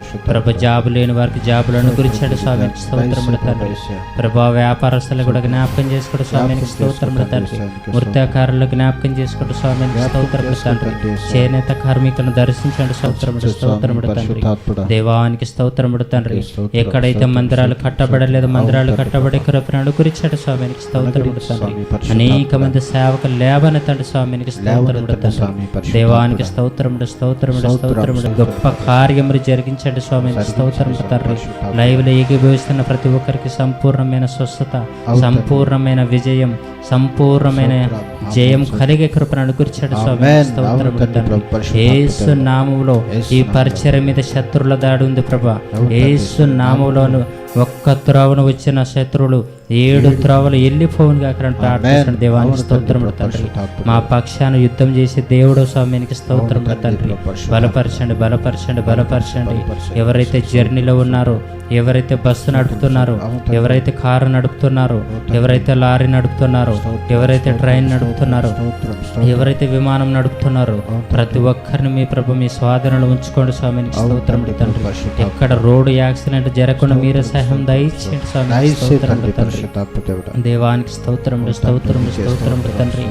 ప్రభ job లేని వారికి జాబులు అనుగురించాడు స్వామికి స్తోత్రములు తండ్రి. ప్రభా వ్యాపారస్తులు కూడా జ్ఞాపకం చేసుకోడు స్వామికి స్తోత్రములు తండ్రి. వృత్తాకారులు జ్ఞాపకం చేసుకోడు స్వామికి స్తోత్రములు తండ్రి. చేనేత కార్మికులను దర్శించండి స్తోత్రముడు స్తోత్రముడు తండ్రి. దేవానికి స్తోత్రముడు తండ్రి. ఎక్కడైతే మందిరాలు కట్టబడలేదు మందిరాలు కట్టబడి కృపను అనుగురించాడు స్వామికి స్తోత్రముడు తండ్రి అనేక మంది సేవకులు లేవని తండ్రి స్వామికి స్తోత్రముడు తండ్రి దేవానికి స్తోత్రముడు స్తోత్రముడు స్తోత్రముడు గొప్ప కార్యములు జరిగించండి స్వామికి స్తోత్రముడు తండ్రి. లైవ్లో ఏకీభవిస్తున్న ప్రతి ఒక్కరికి సంపూర్ణమైన స్వస్థత సంపూర్ణమైన విజయం సంపూర్ణమైన జయం కలిగే కృపను అనుగురించాడు స్వామి. స్తోత్రముడు తండ్రి యేసు నామములో ఈ పరిచయం మీద శత్రువుల దాడి ఉంది ప్రభా. యేసు నామములోను ఒక్క త్రోవను వచ్చిన శత్రువులు ఏడు త్రోవలు వెళ్ళిపోవును కాక ప్రార్థించండి దేవానికి స్తోత్రముడు తండ్రి. మా పక్షాన యుద్ధం చేసే దేవుడు స్వామినికి స్తోత్రముడు తండ్రి బలపరచండి బలపరచండి బలపరచండి. ఎవరైతే జర్నీలో ఉన్నారో ఎవరైతే బస్సు నడుపుతున్నారో ఎవరైతే కారు నడుపుతున్నారో ఎవరైతే లారీ నడుపుతున్నారో ఎవరైతే ట్రైన్ నడుపుతున్నారో ఎవరైతే విమానం నడుపుతున్నారో ప్రతి ఒక్కరిని మీ ప్రభు మీ స్వాధీనంలో ఉంచుకోండి స్వామిని స్తోత్రముడు తండ్రి ఎక్కడ రోడ్డు యాక్సిడెంట్ జరగకుండా మీరే సహాయం దయచేయండి స్వామి స్తోత్రముడు తండ్రి. దేవానికి స్తోత్రముడు స్తోత్రముడు స్తోత్రముడు తండ్రి.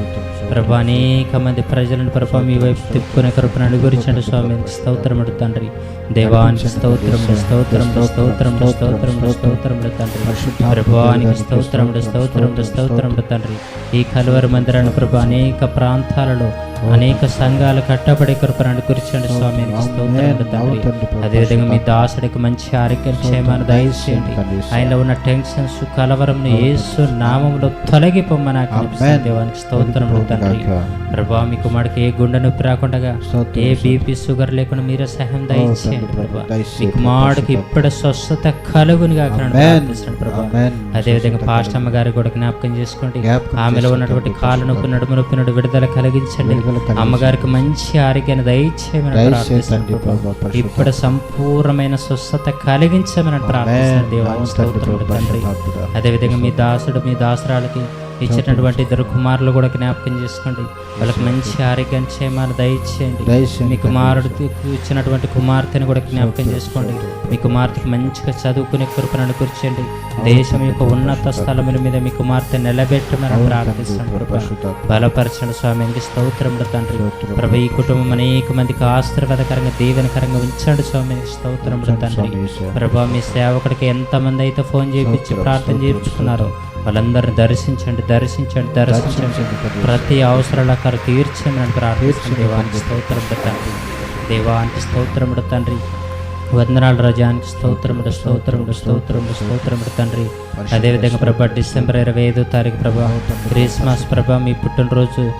ప్రభు అనేక మంది ప్రజలను ప్రభు మీ వైపు తిప్పుకునే కృపను అనుగురించండి స్వామి. స్తోత్రముడు తండ్రి. దేవానికి స్తోత్రముడు స్తోత్రముడు స్తోత్రముడు స్తోత్రముడు స్తోత్రముడు తండ్రి. ప్రభువానికి స్తోత్రముడు స్తోత్రముడు స్తోత్రముడు తండ్రి. ఈ కలువరి మందిరాన్ని ప్రభు అనేక ప్రాంతాలలో అనేక సంఘాలు కట్టబడి కృపను అనుగురించండి స్వామి అదేవిధంగా మీ దాసుడికి మంచి ఆరోగ్య క్షేమాన్ని దయచేయండి. ఆయనలో ఉన్న టెన్షన్స్ కలవరం నామములో తొలగిపోమ్మని ఆజ్ఞాపిస్తున్నాను దేవానికి స్తోత్రములు తండ్రి. ప్రభా మీ కుమారుడికి ఏ గుండె నొప్పి రాకుండా ఏ బీపీ షుగర్ లేకుండా మీరే సహాయం దయచేయండి ప్రభా. మీ కుమారుడికి ఇప్పుడు స్వస్థత కలుగుని ప్రభా. అదేవిధంగా పాస్టమ్మ గారి కూడా జ్ఞాపకం చేసుకోండి. ఆమెలో ఉన్నటువంటి కాలు నొప్పి నడుము నొప్పి నుండి విడుదల కలిగించండి. అమ్మగారికి మంచి ఆరోగ్యాన్ని దయచేయమని. ఇప్పుడు సంపూర్ణమైన స్వస్థత కలిగించమని స్తోత్రములు తండ్రి అదేవిధంగా మీ దాసుడు మీ దాసురాలకి ఇచ్చినటువంటి ఇద్దరు కుమారులు కూడా జ్ఞాపకం చేసుకోండి. వాళ్ళకి మంచి ఆరోగ్యాన్ని క్షేమాలు దయచేయండి. మీ కుమారుడికి ఇచ్చినటువంటి కుమార్తెను కూడా జ్ఞాపకం చేసుకోండి. మీ కుమార్తెకి మంచిగా చదువుకునే కృపను అనుకూర్చండి దేశం యొక్క ఉన్నత స్థలముల మీద మీ కుమార్తె నిలబెట్టమని ప్రార్థిస్తాను. బలపరచండి స్వామికి స్తోత్రములు తండ్రి. ప్రభు ఈ కుటుంబం అనేక మందికి ఆశీర్వాదకరంగా దీవెనకరంగా ఉంచండి స్వామికి స్తోత్రములు తండ్రి. ప్రభా మీ సేవకుడికి ఎంతమంది అయితే ఫోన్ చేయించి ప్రార్థన చేయించుకున్నారో వాళ్ళందరిని దర్శించండి దర్శించండి దర్శించండి. ప్రతి అవసరాల కరు తీర్చమని ప్రార్థిస్తుంది దేవానికి స్తోత్రముడు తండ్రి. దేవానికి స్తోత్రముడు తండ్రి. వందనాలు రజానికి స్తోత్రముడు స్తోత్రముడు స్తోత్రముడు స్తోత్రముడు తండ్రి. అదేవిధంగా ప్రభా డిసెంబర్ ఇరవై ఐదో తారీఖు ప్రభా క్రిస్మస్ ప్రభా మీ పుట్టినరోజు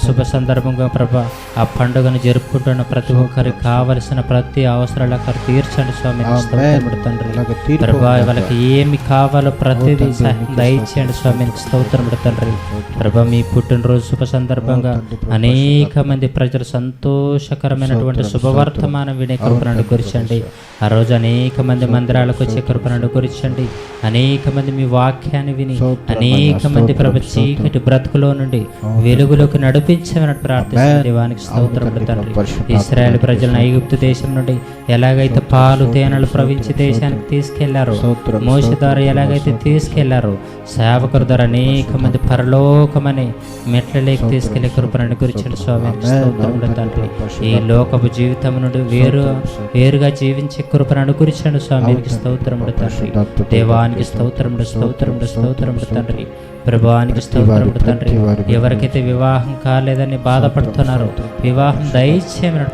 శుభ సందర్భంగా ప్రభా ఆ పండుగను జరుపుకుంటున్న ప్రతి ఒక్కరికి కావలసిన ప్రతి అవసరాల కరు తీర్చండి స్వామి తండ్రి ప్రభా వాళ్ళకి ఏమి కావాలో ప్రతిదీ దయచేయండి స్వామికి స్తోత్రముడు తండ్రి ప్రభా. మీ పుట్టినరోజు శుభ సందర్భంగా అనేక మంది ప్రజలు సంతోషకరమైనటువంటి శుభవర్తమానం వినే కృపను అనుకరించండి ఆ రోజు అనేక మంది మందిరాలకు వచ్చే కృపను అనుకరించండి అనేక మంది మీ వాక్యాన్ని విని అనేక మంది ప్రభ చీకటి బ్రతుకులో నుండి వెలుగులోకి నడిపించమని ప్రార్థిస్తున్నాను దేవానికి స్తోత్రములు తండ్రి ఇస్రాయేల్ ప్రజలను ఐగుప్తు దేశం నుండి ఎలాగైతే పాలు తేనెలు ప్రవహించి దేశానికి తీసుకెళ్ళారో మోస ద్వారా ఎలాగైతే తీసుకెళ్ళారో సేవకుల ద్వారా అనేక మంది పరలోకమని మెట్లలేకి తీసుకెళ్ళే కృపను గురించిన స్వామి స్తోత్రములు తండ్రి ఈ లోకపు జీవితం నుండి వేరు వేరుగా జీవించే కృపను అనుగురించండి స్వామికి స్తోత్రముడు తండ్రి దేవానికి స్తోత్రముడు స్తోత్రముడు స్తోత్రముడు తండ్రి. ప్రభావానికి స్తోత్రముడు తండ్రి. ఎవరికైతే వివాహం కాలేదని బాధపడుతున్నారో వివాహం దయచేయమని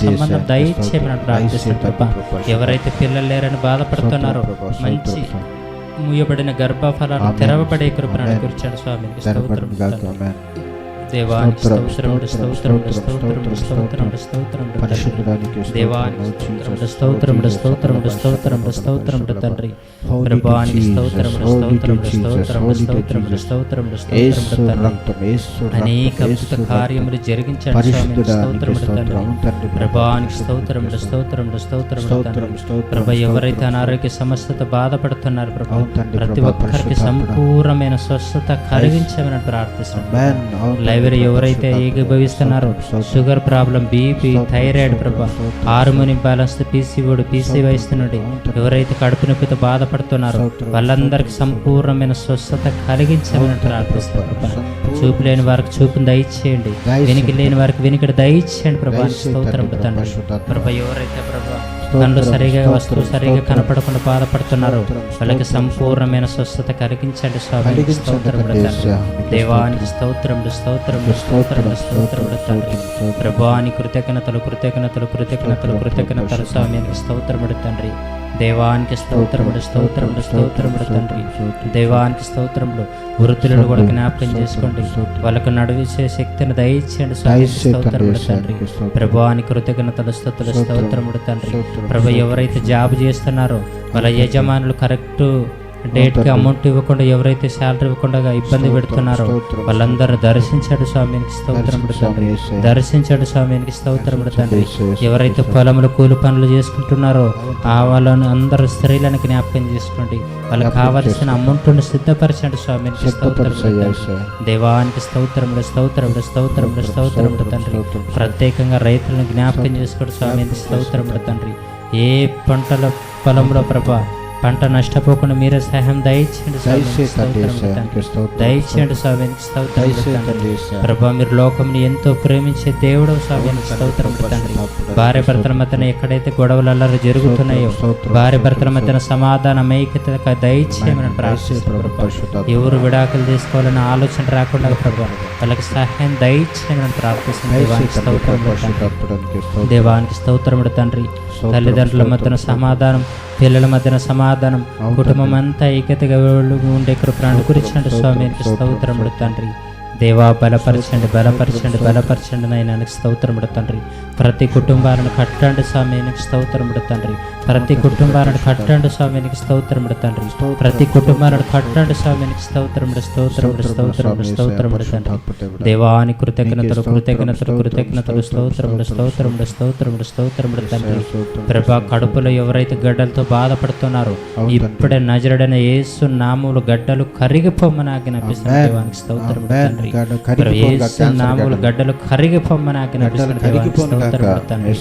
సంబంధం ప్రార్థిస్తున్నాను ప్రభా. ఎవరైతే పిల్లలు లేరని బాధపడుతున్నారో మంచి మూయబడిన గర్భఫలాలు తెరవబడే కృపను అనుకరించాడు స్వామికి స్తోత్రముడు తండ్రి దేవానికి తండ్రి తండ్రి అనేక అద్భుత కార్యములు జరిగించండి స్వామి తండ్రి తండ్రి ప్రభ ఎవరైతే అనారోగ్య సమస్యతో బాధపడుతున్నారు ప్రభా ప్రతి ఒక్కరికి సంపూర్ణమైన స్వస్థత కలిగించమని ప్రార్థిస్తున్నాను లైవ్ లైవ్లో ఎవరైతే ఏకీభవిస్తున్నారో షుగర్ ప్రాబ్లం బీపీ థైరాయిడ్ ప్రభా హార్మోని బ్యాలెన్స్ పీసీఓడి పీసీ వయసు నుండి ఎవరైతే కడుపు నొప్పితో బాధపడుతున్నారో వాళ్ళందరికీ సంపూర్ణమైన స్వస్థత కలిగించాలని ప్రార్థిస్తారు ప్రభా. చూపు లేని వారికి చూపుని దయచేయండి. వెనికి లేని వారికి వెనుకటి దయచేయండి ప్రభా. స్తోత్రం ప్రభా ఎవరైతే ప్రభా కళ్ళు సరిగా వస్తువు సరిగా కనపడకుండా బాధపడుతున్నారో. వాళ్ళకి సంపూర్ణమైన స్వస్థత కలిగించండి స్వామి. స్తోత్రముడు దేవానికి స్తోత్రముడు స్తోత్రముడు స్తోత్రముడు స్తోత్రముడు తండ్రి. ప్రభాని కృతజ్ఞతలు కృతజ్ఞతలు కృతజ్ఞతలు కృతజ్ఞతలు స్వామికి స్తోత్రముడు తండ్రి. దేవానికి స్తోత్రముడు స్తోత్రముడు స్తోత్రముడు తండ్రి. దేవానికి స్తోత్రముడు వృద్ధులను కూడా జ్ఞాపకం చేసుకోండి. వాళ్ళకు నడివిసే శక్తిని దయచేయండి స్వామి. స్తోత్రముడు తండ్రి ప్రభాని కృతజ్ఞతలు స్తోత్రులు స్తోత్రముడు తండ్రి. ప్రభు ఎవరైతే జాబ్ చేస్తున్నారో వాళ్ళ యజమానులు కరెక్ట్ డేట్కి అమౌంట్ ఇవ్వకుండా ఎవరైతే శాలరీ ఇవ్వకుండా ఇబ్బంది పెడుతున్నారో వాళ్ళందరూ దర్శించాడు స్వామికి స్తోత్రముడు తండ్రి దర్శించాడు స్వామికి స్తోత్రముడు తండ్రి ఎవరైతే పొలంలో కూలి పనులు చేసుకుంటున్నారో ఆ వాళ్ళని అందరూ స్త్రీలను జ్ఞాపకం చేసుకోండి. వాళ్ళకి కావలసిన అమౌంట్ను సిద్ధపరచండి స్వామికి తండ్రి. దేవానికి స్తోత్రముడు స్తోత్రముడు స్తోత్రముడు స్తోత్రముడు తండ్రి ప్రత్యేకంగా రైతులను జ్ఞాపకం చేసుకోండి స్వామికి స్తోత్రముడు తండ్రి ఏ పంటల పొలంలో ప్రభా పంట నష్టపోకుండా మీరే సహాయం దయచేయండి. దయచేయండి స్వామికి ప్రభా మీరు లోకంని ఎంతో ప్రేమించే దేవుడు స్వామికి తండ్రి భార్య భర్తల మధ్యన ఎక్కడైతే గొడవలు అల్లరి జరుగుతున్నాయో భార్య భర్తల మధ్యన సమాధానం ఐక్యత దయచేయమని ప్రార్థిస్తున్నాం. ఎవరు విడాకులు తీసుకోవాలన్న ఆలోచన రాకుండా ప్రభా వాళ్ళకి సహాయం దయచేయమని ప్రార్థిస్తున్నాం దేవానికి స్తోత్రముడు తండ్రి. తల్లిదండ్రుల మధ్యన సమాధానం పిల్లల మధ్యన సమాధానం కుటుంబం అంతా ఐక్యతగా ఉండే కృపను గురించినట్టు స్వామికి స్తోత్రముడు తండ్రి. దేవా బలపరచండి బలపరచండి బలపరచండి నాయనకి స్తోత్రముడు తండ్రి. ప్రతి కుటుంబాలను కట్టండి స్వామికి స్తోత్రముడు తండ్రి. ప్రతి కుటుంబాలను కట్టండి స్వామికి స్తోత్రముడు తండ్రి. ప్రతి కుటుంబాలను కట్టండి స్వామికి స్తోత్రముడు స్తోత్రముడు స్తోత్రముడు స్తోత్రముడు తండ్రి. దేవాని కృతజ్ఞతలు కృతజ్ఞతలు కృతజ్ఞతలు స్తోత్రముడు స్తోత్రముడు స్తోత్రముడు స్తోత్రముడు తండ్రి. ప్రభా కడుపులో ఎవరైతే గడ్డలతో బాధపడుతున్నారో ఇప్పుడే నజరుడైన యేసు నామములు గడ్డలు కరిగిపోమ్మని ఆజ్ఞాపిస్తున్న దేవానికి స్తోత్రముడు తండ్రి. నామములు గడ్డలు కరిగిపోమ్మని తండ్రి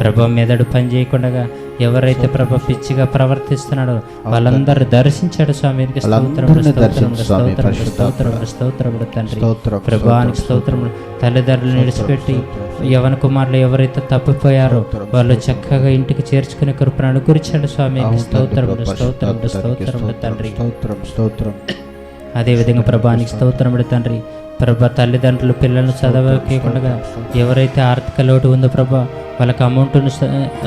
ప్రభు మెదడు పని చేయకుండా ఎవరైతే ప్రభ పిచ్చిగా ప్రవర్తిస్తున్నాడో వాళ్ళందరూ దర్శించాడు స్వామికి స్తోత్రముడు స్తోత్రముడు స్తోత్రముడు స్తోత్రముడు స్తోత్రముడు తండ్రి. ప్రభానికి స్తోత్రముడు తల్లిదండ్రులు నిడిచిపెట్టి యవన కుమారులు ఎవరైతే తప్పిపోయారో వాళ్ళు చక్కగా ఇంటికి చేర్చుకునే కృపను అనుగురించండి స్వామికి స్తోత్రముడు స్తోత్రముడు స్తోత్రముడు తండ్రి. స్తోత్రం స్తోత్రం. అదేవిధంగా ప్రభానికి స్తోత్రముడు తండ్రి. ప్రభా తల్లిదండ్రులు పిల్లలను చదవకుండా ఎవరైతే ఆర్థిక లోటు ఉందో ప్రభా వాళ్ళకి అమౌంట్ను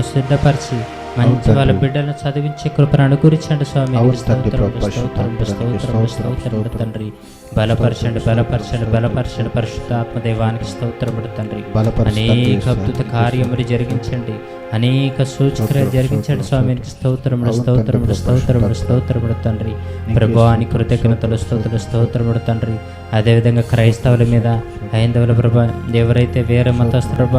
సిద్ధపరిచి మంచి వాళ్ళ బిడ్డలను చదివించే కృపను అనుగురించండి స్వామి. తండ్రి, బలపరచండి బలపరచండి బలపరచండి పరిశుద్ధాత్మ దేవానికి స్తోత్రముడు తండ్రి. అనేక అద్భుత కార్యములు జరిగించండి. అనేక సూచక్రియలు జరిగించండి స్వామికి స్తోత్రముడు స్తోత్రముడు స్తోత్రముడు స్తోత్రముడు తండ్రి ప్రభాని కృతజ్ఞతలు స్తోత్రులు స్తోత్రముడు తండ్రి. అదేవిధంగా క్రైస్తవుల మీద హైందవుల ప్రభ ఎవరైతే వేరే మతస్థ ప్రభ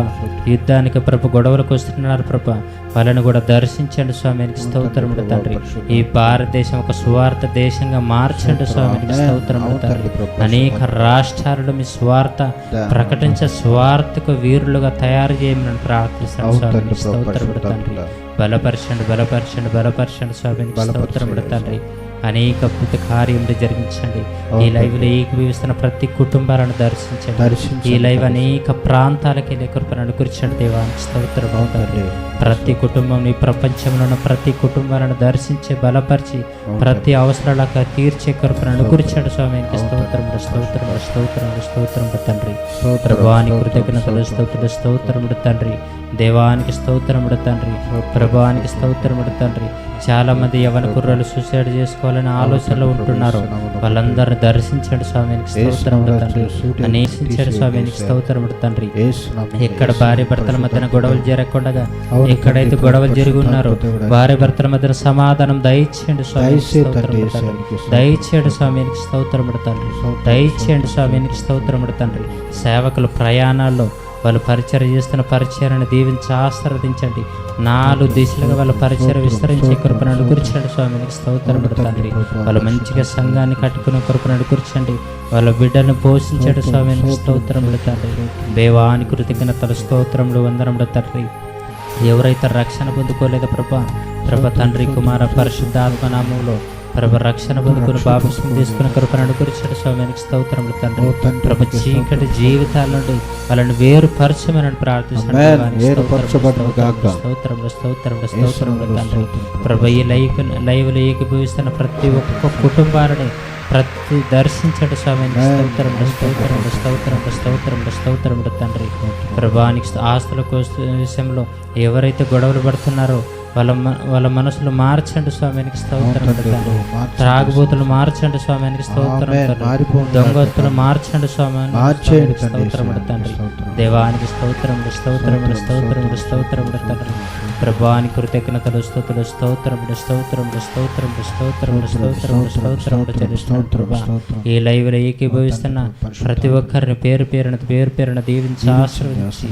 యుద్ధానికి ప్రభ గొడవలకు వస్తున్నారు ప్రభ. వాళ్ళని కూడా దర్శించండి స్వామికి స్తోత్రముడు తండ్రి. ఈ భారతదేశం ఒక సువార్త దేశంగా మార్చండి స్వామికి స్తోత్రముడు తండ్రి అనేక రాష్ట్రాలలో మీ స్వార్థ ప్రకటించే స్వార్థకు వీరులుగా తయారు చేయమని ప్రార్థిస్తాను స్వామికి స్తోత్రముడు తండ్రి బలపరచండి బలపరచండి బలపరచండి స్వామికి స్తోత్రముడు తండ్రి. అనేక అద్భుత కార్యములు జరిగించండి. ఈ లైవ్లో ఏకీభవిస్తున్న ప్రతి కుటుంబాలను దర్శించండి. ఈ లైవ్ అనేక ప్రాంతాలకి వెళ్ళే కృపను అనుకరించండి దేవానికి స్తోత్రం ప్రతి కుటుంబం ఈ ప్రపంచంలో ఉన్న ప్రతి కుటుంబాలను దర్శించి బలపరిచి ప్రతి అవసరాలకు తీర్చే కృపను అనుకరించండి స్వామికి స్తోత్రముడు స్తోత్రముడు స్తోత్రముడు స్తోత్రముడు తండ్రి. ప్రభాని కృతజ్ఞతలు స్తోత్రుడు స్తోత్రముడు తండ్రి. దేవానికి స్తోత్రముడు తండ్రి ప్రభానికి స్తోత్రముడు తండ్రి. చాలా మంది యవన కుర్రలు సూసైడ్ చేసుకోవాలని ఆలోచనలో ఉంటున్నారు. వాళ్ళందరిని దర్శించండి స్వామికి స్తోత్రముడు తండ్రి. అనేసించండి స్వామికి స్తోత్రముడు తండ్రి. ఎక్కడ భార్య భర్తల మధ్యన గొడవలు జరగకుండా ఎక్కడైతే గొడవలు జరిగి ఉన్నారో భార్య భర్తల మధ్యన సమాధానం దయచేయండి స్వామి దయచేయండి స్వామికి స్తోత్రముడు తండ్రి. దయచేయండి స్వామికి స్తోత్రముడు తండ్రి. సేవకులు ప్రయాణాల్లో వాళ్ళు పరిచయం చేస్తున్న పరిచయాన్ని దీవించి ఆశీర్వదించండి. నాలుగు దిశలుగా వాళ్ళ పరిచయం విస్తరించే కృపను అనుగురించండి స్వామి నీకు స్తోత్రములు తండ్రి వాళ్ళు మంచిగా సంఘాన్ని కట్టుకునే కృపను అనుగురించండి వాళ్ళ బిడ్డను పోషించండి స్వామి నీకు స్తోత్రములు తండ్రి దేవాని కృతజ్ఞతలు స్తోత్రములు వందనములు తండ్రి. ఎవరైతే రక్షణ పొందుకోలేదో ప్రభా ప్రభ తండ్రి కుమార పరిశుద్ధాత్మ నామంలో ప్రభ రక్షణ పొందుకుని బాబుసం తీసుకుని కృపను అనుగురించండి స్వామికి స్తోత్రములు తండ్రి. ప్రభ చీకటి జీవితాల నుండి వాళ్ళని వేరు పరచమని ప్రార్థిస్తున్నాను. స్తోత్రములు స్తోత్రములు స్తోత్రములు తండ్రి. ప్రభ ఈ లైవ్ లైవ్లో ఏకీభవిస్తున్న ప్రతి ఒక్క కుటుంబాలని ప్రతి దర్శించండి స్వామిని స్తోత్రములు స్తోత్రములు స్తోత్రములు స్తోత్రములు స్తోత్రములు తండ్రి. ప్రభానికి ఆస్తుల విషయంలో ఎవరైతే గొడవలు పడుతున్నారో వాళ్ళ వాళ్ళ మనసులు మార్చండి స్వామినికి స్తోత్రములు తండ్రి త్రాగుబోతులు మార్చండి స్వామినికి స్తోత్రం దొంగతులు మార్చండి తండ్రి తండ్రి స్తోత్రం. దేవానికి స్తోత్రములు స్తోత్రములు స్తోత్రములు తండ్రి ప్రభాని కృతజ్ఞతలు స్తోత్రములు స్తోత్రములు స్తోత్రములు స్తోత్రములు స్తోత్రములు చెల్లిస్తున్నాను ప్రభా. ఈ లైవ్లో ఏకీభవిస్తున్న ప్రతి ఒక్కరిని పేరు పేరున పేరు పేరున దీవించి ఆశ్రవదించి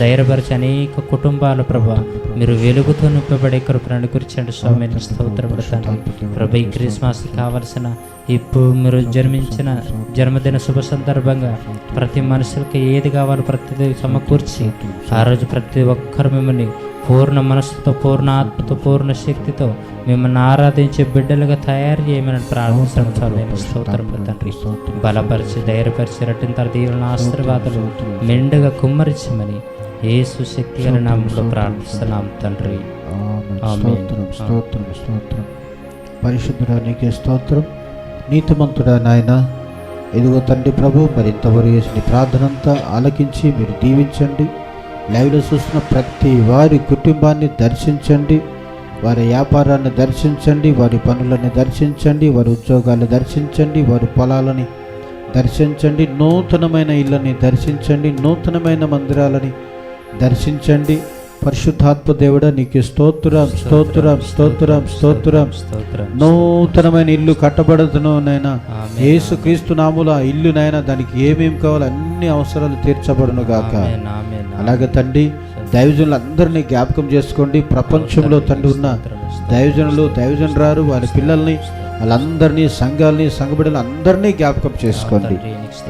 ధైర్యపరిచి అనేక కుటుంబాలు ప్రభా. మీరు వెలుగుతో నింపబడే కృపను అనుకరించండి స్వామిని స్తోత్రములు తండ్రి ప్రభా ఈ క్రిస్మస్ కావలసిన ఇప్పుడు మీరు జన్మించిన జన్మదిన శుభ సందర్భంగా ప్రతి మనుషులకి ఏది కావాలో ప్రతిదీ సమకూర్చి ఆ రోజు ప్రతి ఒక్కరు మిమ్మల్ని పూర్ణ మనసుతో పూర్ణ ఆత్మతో పూర్ణ శక్తితో మిమ్మల్ని ఆరాధించే బిడ్డలుగా తయారు చేయమని స్తోత్రములు తండ్రి బలపరిచి ధైర్యపరిచి రట్టింతర దీవులను ఆశీర్వాదాలు మెండుగా కుమ్మరించమని యేసు శక్తి గల నామంలో ప్రార్థిస్తున్నాం తండ్రి. స్తోత్రం స్తోత్రం స్తోత్రం. పరిశుద్ధుడా నీకే స్తోత్రం. నీతిమంతుడా నాయన ఇదిగో తండ్రి ప్రభు మరి ఇంతవరకు చేసిన ప్రార్థన అంతా ఆలకించి మీరు దీవించండి. లైవ్లో చూస్తున్న ప్రతి వారి కుటుంబాన్ని దర్శించండి. వారి వ్యాపారాన్ని దర్శించండి. వారి పనులను దర్శించండి. వారి ఉద్యోగాలు దర్శించండి. వారి పొలాలని దర్శించండి. నూతనమైన ఇళ్ళని దర్శించండి. నూతనమైన మందిరాలని దర్శించండి. పరిశుద్ధాత్మ దేవుడా నీకు స్తోత్రం స్తోత్రం స్తోత్రం స్తోత్రం. స్తోత్రం నూతనమైన ఇల్లు కట్టబడుతును నాయన. యేసు క్రీస్తు నాముల ఆ ఇల్లు నాయన దానికి ఏమేమి కావాలో అన్ని అవసరాలు తీర్చబడును గాక. అలాగే తండ్రి దైవజనులందరినీ జ్ఞాపకం చేసుకోండి. ప్రపంచంలో తండ్రి ఉన్న దైవజనులు దైవజనురారు వారి పిల్లల్ని వాళ్ళందరినీ సంఘాలని సంఘబిడ్డలు అందరినీ జ్ఞాపకం చేసుకోండి.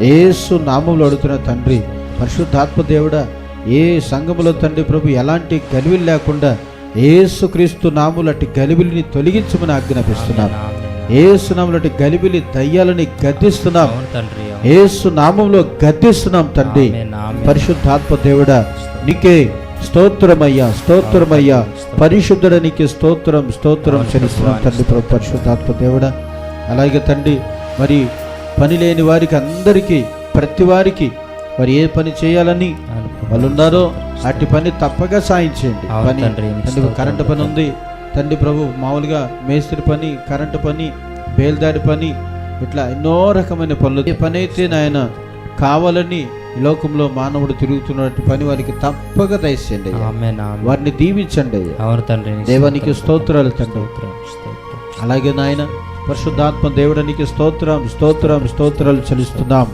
ఏసు నామంలో అడుగుతున్న తండ్రి పరిశుద్ధాత్మ దేవుడా ఏ సంఘములో తండ్రి ప్రభు ఎలాంటి గలివిలు లేకుండా ఏసు క్రీస్తు నాములటి గలిబిలిని తొలగించమని ఆజ్ఞాపిస్తున్నాం. ఆమేన్. ఏసు నాములటి గలిబిలి దయ్యాలని గద్దిస్తున్నాం. ఏసు నామంలో గద్దిస్తున్నాం తండ్రి. పరిశుద్ధాత్మ దేవుడా నీకే స్తోత్రమయ్యా స్తోత్రమయ్యా. పరిశుద్ధుడ నీకే స్తోత్రం స్తోత్రం చెల్లిస్తున్నాం తండ్రి ప్రభు పరిశుద్ధాత్మ దేవుడా. అలాగే తండ్రి మరి పని లేని వారికి అందరికీ ప్రతి వారికి మరి ఏ పని చేయాలని. వాళ్ళు ఉన్నారో అట్టి పని తప్పక సాయించండి అవును పని తండ్రి. కరెంటు పని ఉంది తండ్రి ప్రభు మామూలుగా మేస్త్రి పని కరెంటు పని బేల్దారి పని ఇట్లా ఎన్నో రకమైన పనులు ఏ పని అయితే నాయన కావాలని లోకంలో మానవుడు తిరుగుతున్నట్టు పని వారికి తప్పక దయచేయండి. వారిని దీవించండి దేవానికి స్తోత్రం. స్తోత్రాలు తండ్రి. అలాగే నాయన పరిశుద్ధాత్మ దేవుడానికి స్తోత్రం స్తోత్రం స్తోత్రాలు చెల్లిస్తున్నాం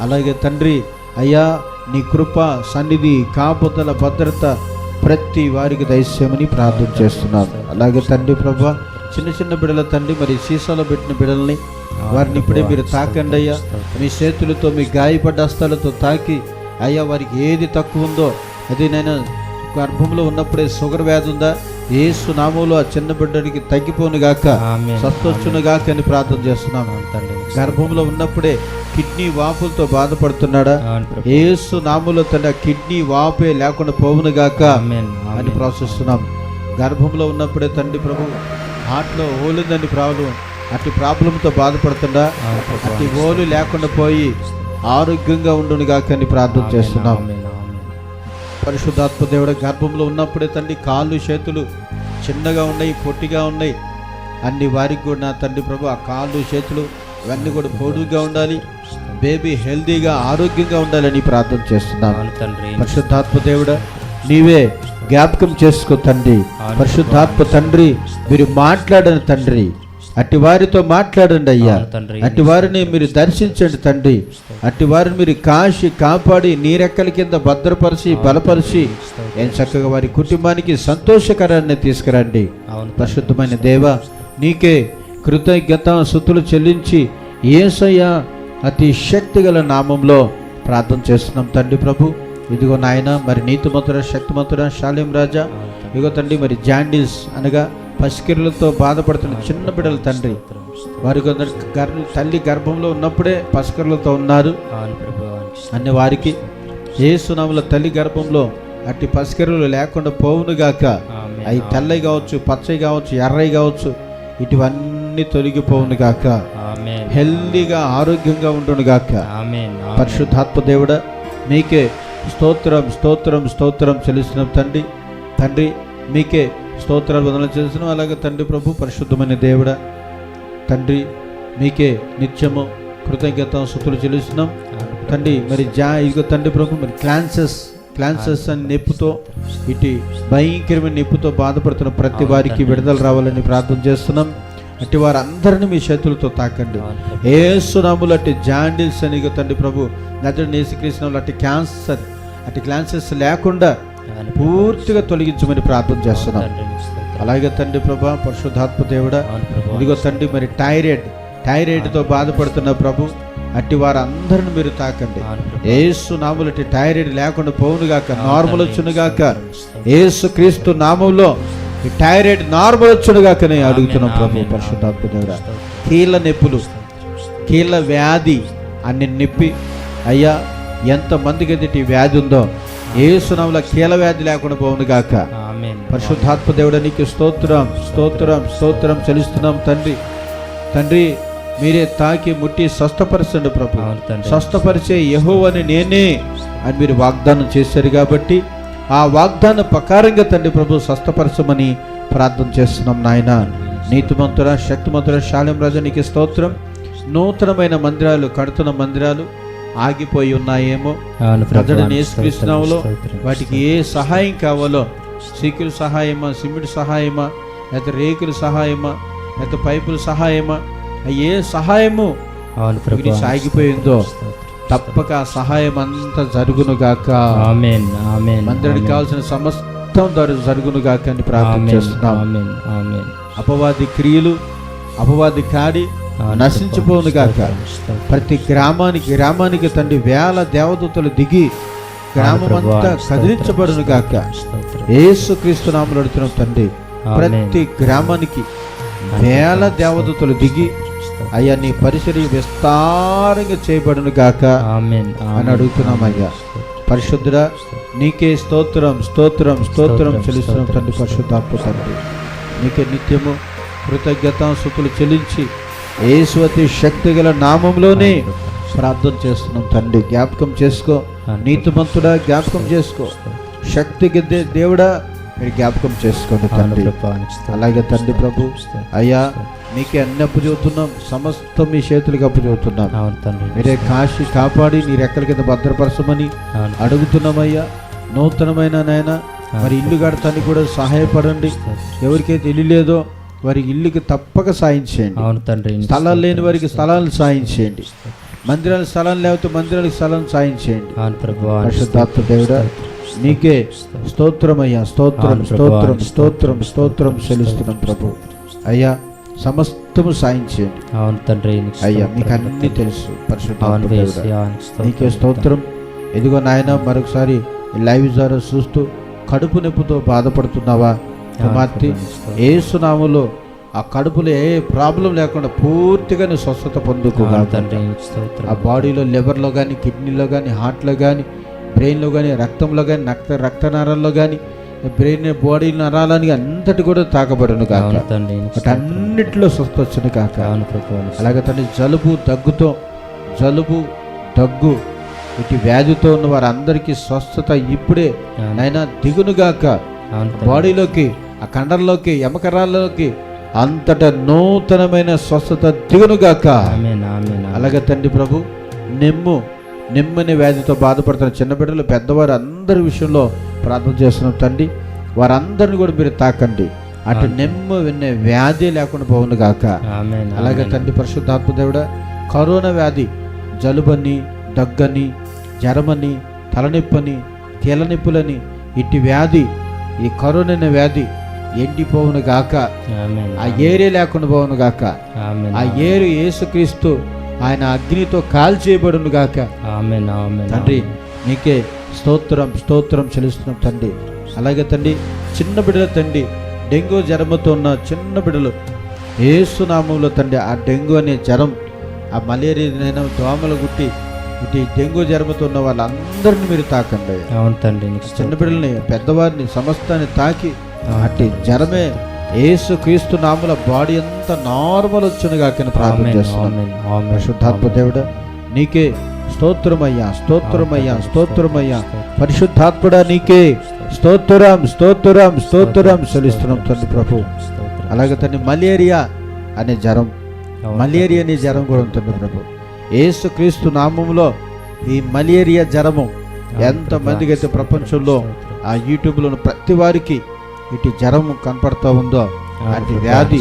అలాగే తండ్రి అయ్యా నీ కృప సన్నిధి కాపుదల భద్రత ప్రతి వారికి దయచేయమని ప్రార్థన చేస్తున్నాం. అలాగే తండ్రి ప్రభా చిన్న చిన్న బిడ్డల తండ్రి మరి సీసాలో పెట్టిన బిడ్డల్ని వారిని ఇప్పుడే మీరు తాకండి అయ్యా. మీ చేతులతో మీ గాయపడ్డ హస్తాలతో తాకి అయ్యా వారికి ఏది తక్కువ ఉందో అది నేను గర్భంలో ఉన్నప్పుడే షుగర్ వ్యాధి ఉందా ఏసు నామంలో ఆ చిన్న బిడ్డడికి తగ్గిపోను గాక. స్వస్థొచ్చును గాక అని ప్రార్థన చేస్తున్నాం. అవును తండ్రి. నీకు గర్భంలో ఉన్నప్పుడే కిడ్నీ వాపులతో బాధపడుతున్నాడా. ఏసు నాములో తన కిడ్నీ వాపే లేకుండా పోవును గాక అని. ప్రార్థిస్తున్నాం గర్భంలో ఉన్నప్పుడే తండ్రి ప్రభు హార్ట్లో ఓలిందని ప్రాబ్లం అట్టి ప్రాబ్లంతో బాధపడుతుందా. అట్టి ఓలు లేకుండా పోయి ఆరోగ్యంగా ఉండును గాక అని ప్రార్థన చేస్తున్నాం. పరిశుద్ధాత్మ దేవుడు గర్భంలో ఉన్నప్పుడే తండ్రి కాళ్ళు చేతులు చిన్నగా ఉన్నాయి పొట్టిగా ఉన్నాయి అన్ని వారికి కూడా నా తండ్రి ప్రభు ఆ కాళ్ళు చేతులు ఇవన్నీ కూడా పొడుగ్గా ఉండాలి. బేబీ హెల్దీగా ఆరోగ్యంగా ఉండాలని ప్రార్థన చేస్తున్నాను. పరిశుద్ధాత్మ దేవుడా నీవే జ్ఞాపకం చేసుకో తండ్రి. పరిశుద్ధాత్మ తండ్రి మీరు మాట్లాడని తండ్రి. అట్టి వారితో మాట్లాడండి అయ్యా. అట్టి వారిని మీరు దర్శించండి తండ్రి. అట్టి వారిని మీరు కాశి కాపాడి నీరెక్కల కింద భద్రపరిచి బలపరిచి ఏం చక్కగా వారి కుటుంబానికి సంతోషకరాన్ని తీసుకురండి. పరిశుద్ధమైన దేవ నీకే కృతజ్ఞత సుతులు చెల్లించి ఏసయ్య అతి శక్తిగల నామంలో ప్రార్థన చేస్తున్నాం. తండ్రి ప్రభు ఇదిగో నాయన మరి నీతిమంతుడ శక్తిమంతుడ శాలేం రాజా ఇదిగో తండ్రి మరి జాండీస్ అనగా పసికిరులతో బాధపడుతున్న చిన్న బిడ్డల తండ్రి. వారి కొందరు గర్భ తల్లి గర్భంలో ఉన్నప్పుడే పసికిరులతో ఉన్నారు. అన్ని వారికి ఏసునాముల తల్లి గర్భంలో అట్టి పసికిరులు లేకుండా పోవునుగాక ఆమేన్. అవి తెల్లవి కావచ్చు పచ్చవి కావచ్చు ఎర్రవి కావచ్చు ఇటువన్నీ తొలగిపోవును గాక. హెల్దీగా ఆరోగ్యంగా ఉండును గాక. పరిశుద్ధాత్మ దేవుడ మీకే స్తోత్రం స్తోత్రం స్తోత్రం చెల్లిస్తున్నాం తండ్రి. తండ్రి మీకే స్తోత్రాలు వదన చేస్తున్నాం అలాగే తండ్రి ప్రభు పరిశుద్ధమైన దేవుడ తండ్రి మీకే నిత్యము కృతజ్ఞత సుతులు చెల్లిస్తున్నాం. తండ్రి మరి జా ఇదిగో తండ్రి ప్రభు మరి క్లాన్సెస్ క్లాన్సెస్ అని నొప్పుతో ఇటు భయంకరమైన నొప్పుతో బాధపడుతున్న ప్రతి వారికి విడుదల రావాలని ప్రార్థన చేస్తున్నాం. అట్టి వారందరిని మీ చేతులతో తాకండి. ప్రభు. ఏసునాములు అట్టి జాండిల్స్ అని తండ్రి ప్రభు నదుడు నేసుకృష్ణములు అట్టి క్యాన్సర్ అట్టి క్లాన్సెస్ లేకుండా పూర్తిగా తొలగించమని ప్రార్థన చేస్తున్నాం. అలాగే తండ్రి ప్రభా పరిశుద్ధాత్మ దేవుడా ఇదిగో తండ్రి మరి థైరాయిడ్ థైరాయిడ్తో బాధపడుతున్న ప్రభు అట్టి వారందరిని మీరు తాకండి. ఏసు నాములటి థైరాయిడ్ లేకుండా పోవునుగాక నార్మల్ వచ్చునుగాక ఏసు క్రీస్తు నామంలో ఈ థైరాయిడ్ నార్మల్ వచ్చునుగాక నేను అడుగుతున్నాం ప్రభు. పరిశుద్ధాత్మ దేవుడా. కీళ్ళ నొప్పులు కీళ్ళ వ్యాధి అన్ని నొప్పి. అయ్యా ఎంతమందికి అయితే ఈ వ్యాధి ఉందో ఏసునాముల కీళ్ళ వ్యాధి లేకుండా పోవునుగాక ఆమేన్. పరిశుద్ధాత్మ దేవుడ నీకు స్తోత్రం స్తోత్రం స్తోత్రం చెల్లిస్తున్నాం తండ్రి. తండ్రి మీరే తాకి ముట్టి స్వస్థపరచండి ప్రభు. స్వస్థపరిచే యెహోవాని నేనే అని మీరు వాగ్దానం చేశారు కాబట్టి ఆ వాగ్దాన ప్రకారంగా తండ్రి ప్రభు స్వస్థపరచమని ప్రార్థన చేస్తున్నాం నాయన నీతిమంతుర శక్తిమంతుర శాలెం రాజా నీకు స్తోత్రం నూతనమైన మందిరాలు కడుతున్న మందిరాలు ఆగిపోయి ఉన్నాయేమో ప్రజలను యేసుక్రీస్తునామలో స్తోత్రం. వాటికి ఏ సహాయం కావాలో సీకుల సహాయమా సిమెంట్ సహాయమా లేకపోతే రేకుల సహాయమా లేకపోతే పైపుల సహాయమా ఏ సహాయము స్తోత్రం. తప్పక సహాయం అంతా జరుగును గాక. ఆమేన్ ఆమేన్ మందిరానికి కావాల్సిన సమస్తం జరుగును గాక అని ప్రార్థన చేస్తున్నాం. ఆమేన్ ఆమేన్. అపవాది క్రియలు అపవాది కాడి నశించిపోను గాక. ప్రతి గ్రామానికి గ్రామానికి తండ్రి వేల దేవదూతలు దిగి గ్రామం అంతా కదిలించబడును గాక. ఏసు క్రీస్తు నామలు అడుగుతున్నాం తండ్రి. ప్రతి గ్రామానికి వేల దేవదూతలు దిగి అయ్యా నీ పరిసరి విస్తారంగా చేయబడును గాక. అని. అడుగుతున్నాం అయ్యా. పరిశుద్ధుడా నీకే స్తోత్రం స్తోత్రం స్తోత్రం చెల్లిస్తున్నాం తండ్రి పరిశుద్ధాత్మ తండ్రి. నీకే నిత్యము కృతజ్ఞత సుతులు చెల్లించి ఏసువతి శక్తి గల నామంలోనే ప్రార్థన చేస్తున్నాం తండ్రి. జ్ఞాపకం చేసుకో. నీతిమంతుడా జ్ఞాపకం చేసుకో. శక్తికి దే- దేవుడా మీరు జ్ఞాపకం చేసుకోండి తండ్రి. అలాగే తండ్రి ప్రభు. అయ్యా నీకే అన్ని అప్పు చెబుతున్నాం సమస్తం మీ చేతులకు అప్పు చెబుతున్నాం మీరే కాశీ కాపాడి నీ రెక్కల కింద భద్రపరచమని అడుగుతున్నామయ్యా. నూతనమైన నాయన మరి ఇల్లు కడతానికి కూడా సహాయపడండి. ఎవరికైతే ఇల్లు లేదో వారి ఇల్లుకి తప్పక సాయం చేయండి. అవును తండ్రి. స్థలాలు లేని స్తోత్రం. వారికి స్థలాలు సాయం చేయండి. మందిరాలకు స్థలం లేకపోతే మందిరాలకు స్థలం సాయం చేయండి. పరిశుద్ధాత్మ దేవుడా నీకే స్తోత్రమయ్యా. స్తోత్రం ప్రభు, స్తోత్రం అవును స్తోత్రం స్తోత్రం చెల్లిస్తున్నాం ప్రభు. అయ్యా సమస్తము సాయం చేయండి. అవును తండ్రి అయ్యా. మీకు అన్ని తెలుసు. స్తోత్రం. నీకే స్తోత్రం. ఇదిగో నాయన మరొకసారి లైవ్ ద్వారా చూస్తూ కడుపు నొప్పితో బాధపడుతున్నావా? కుమార్తె ఏసునాములో ఆ కడుపులో ఏ ప్రాబ్లం లేకుండా పూర్తిగా నువ్వు స్వస్థత పొందుకో అవును తండ్రి నీకు స్తోత్రం. ఆ బాడీలో లివర్లో కానీ కిడ్నీలో కానీ హార్ట్లో కానీ బ్రెయిన్లో కానీ రక్తంలో కానీ రక్త రక్తనాళాల్లో కానీ బ్రెయిన్ బాడీ నరాలని అంతటి కూడా తాకబడును కాక స్వస్థ వచ్చును కాక అలాగే తండ్రి జలుబు దగ్గుతో జలుబు దగ్గు ఇటు వ్యాధితో ఉన్న వారందరికీ స్వస్థత ఇప్పుడే. నైనా దిగునుగాక. బాడీలోకి ఆ కండర్లోకి ఎమకరాల్లోకి అంతట నూతనమైన స్వస్థత దిగునుగాక అలాగే తండ్రి ప్రభు నెమ్ము నెమ్మని వ్యాధితో బాధపడుతున్న చిన్న బిడ్డలు పెద్దవారు అందరి విషయంలో ప్రార్థన చేస్తున్నాం తండ్రి. వారందరిని కూడా మీరు తాకండి. అటు నెమ్మ విన్న వ్యాధి లేకుండా పోవును గాక. అలాగే తండ్రి పరిశుద్ధాత్మ దేవుడా కరోనా వ్యాధి జలుబని దగ్గని జ్వరమని తలనొప్పని కీలనొప్పులని ఇట్టి వ్యాధి ఈ కరోనా వ్యాధి ఎండిపోవును గాక. ఆ ఏరియా లేకుండా పోవును గాక. ఆ ఏరు యేసుక్రీస్తు ఆయన అగ్నితో కాల్చేయబడును గాక. తండ్రి నీకే స్తోత్రం స్తోత్రం చెల్లిస్తున్నాం తండ్రి. అలాగే తండ్రి చిన్న బిడ్డల తండ్రి డెంగ్యూ జ్వరంతో ఉన్న చిన్న బిడ్డలు ఏసునామంలో తండ్రి ఆ డెంగ్యూ అనే జ్వరం ఆ మలేరియా దోమలు గుట్టి ఇటు డెంగ్యూ జ్వరంతో ఉన్న వాళ్ళందరిని మీరు తాకండి. అవును తండ్రి చిన్న బిడ్డల్ని పెద్దవారిని సమస్తాన్ని తాకి అట్టి జ్వరమే ఏసు క్రీస్తు నాముల బాడీ అంతా నార్మల్ వచ్చును కాకని ప్రార్థన ఆమెన్ చేస్తున్నాం. ఆమెన్ ఆమెన్ పరిశుద్ధాత్మ దేవుడా నీకే స్తోత్రమయ్యా స్తోత్రమయ్యా స్తోత్రమయ్యా. పరిశుద్ధాత్ముడా నీకే. స్తోత్రం స్తోత్రం స్తోత్రం చెల్లిస్తున్నాం తండ్రి ప్రభు. అలాగే తండ్రి మలేరియా అనే జ్వరం. మలేరియా అనే జ్వరం కూడా ఉంటుంది ప్రభు. ఏసు క్రీస్తు నామములో ఈ మలేరియా జ్వరము ఎంత మందికి అయితే ప్రపంచంలో ఆ యూట్యూబ్లో ప్రతి వారికి ఇటు జ్వరం కనపడతా ఉందో అటు వ్యాధి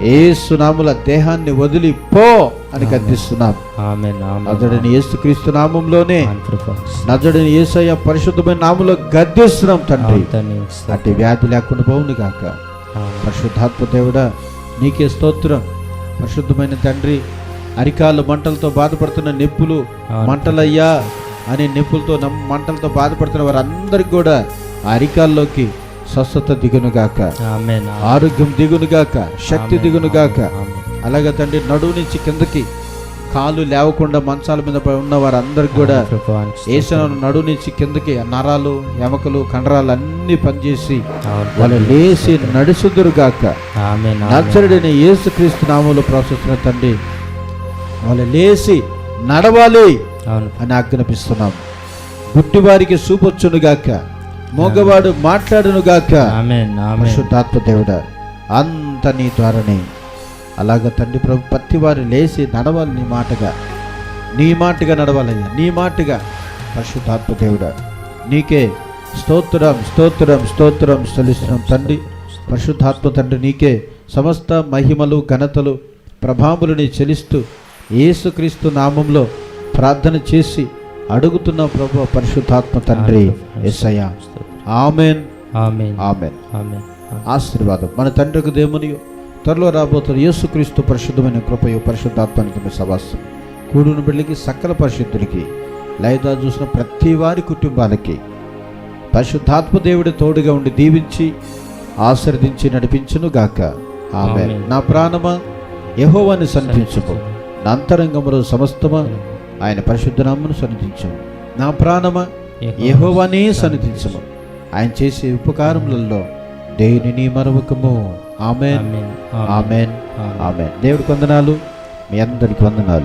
ఏసు నాముల దేహాన్ని వదిలి పో అని గద్దిస్తున్నాం ఆమెన్ ఆమెన్ నజడని యేసుక్రీస్తు నామంలోనే. నజడని యేసయ్య పరిశుద్ధమైన నామంలో గద్దిస్తున్నాం తండ్రి. అట్టి వ్యాధి లేకుండా పోవును ఆమెన్. పరిశుద్ధాత్మ దేవుడా నీకే స్తోత్రం పరిశుద్ధమైన తండ్రి అరికాలు మంటలతో బాధపడుతున్న నొప్పులు. మంటలయ్యా అనే నొప్పులతో మంటలతో బాధపడుతున్న వారందరికి కూడా ఆ అరికాల్లోకి స్వస్థత దిగునుగాక ఆరోగ్యం దిగునుగాక శక్తి. దిగునుగాక. అలాగే తండ్రి నడువు నుంచి కిందకి కాలు లేవకుండా మంచాల మీద ఉన్న వారందరికి కూడా. ఏసిన నడువు నుంచి కిందకి నరాలు ఎముకలు కండరాలు అన్ని పనిచేసి వాళ్ళు లేచి నడుచుదురుగాక. నచ్చరుడైన యేసుక్రీస్తు నామంలో ప్రవశిస్తున్న తండ్రి వాళ్ళు లేచి నడవాలి అని ఆజ్ఞాపిస్తున్నాం గుడ్డివారికి చూపొచ్చునుగాక మోగవాడు మాట్లాడునుగాక. Amen amen. పరిశుద్ధాత్మ దేవుడా అంత నీ ద్వారానే. అలాగ తండ్రి ప్రభు ప్రతి వారు లేచి నడవాలి నీ మాటగా. నీ మాటగా నడవాలయ్యా నీ మాటగా. పరిశుద్ధాత్మ దేవుడా నీకే స్తోత్రం స్తోత్రం స్తోత్రం చెల్లిస్తున్నాం తండ్రి. పరిశుద్ధాత్మ తండ్రి నీకే సమస్త మహిమలు ఘనతలు ప్రభాములని చెల్లిస్తూ యేసుక్రీస్తు నామంలో ప్రార్థన చేసి అడుగుతున్న ప్రభు పరిశుద్ధాత్మ తండ్రి ఎస్సయ్యా ఆమెన్. ఆమెన్. ఆశీర్వాదం. మన తండ్రికి దేవుని త్వరలో రాబోతున్న యేసుక్రీస్తు పరిశుద్ధమైన కృపయు పరిశుద్ధాత్మానికి మీ సవాసం కూడుని బిడ్డలకి సకల పరిశుద్ధులకి లైదా చూసిన ప్రతి వారి కుటుంబాలకి పరిశుద్ధాత్మ దేవుడి తోడుగా ఉండి దీవించి ఆశీర్వదించి నడిపించును గాక. ఆమె ఆమేన్. నా ప్రాణమా? యెహోవాని సన్నిధించుము. నా అంతరంగములో సమస్తమా? ఆయన పరిశుద్ధ నామను సన్నిధించము నా ప్రాణమా? యెహోవానే సన్నిధించము ఆయన చేసే ఉపకారములలో దేనిని మరవకము? ఆమెన్. ఆమెన్. ఆమెన్. దేవుడికి వందనాలు. మీ అందరికి వందనాలు.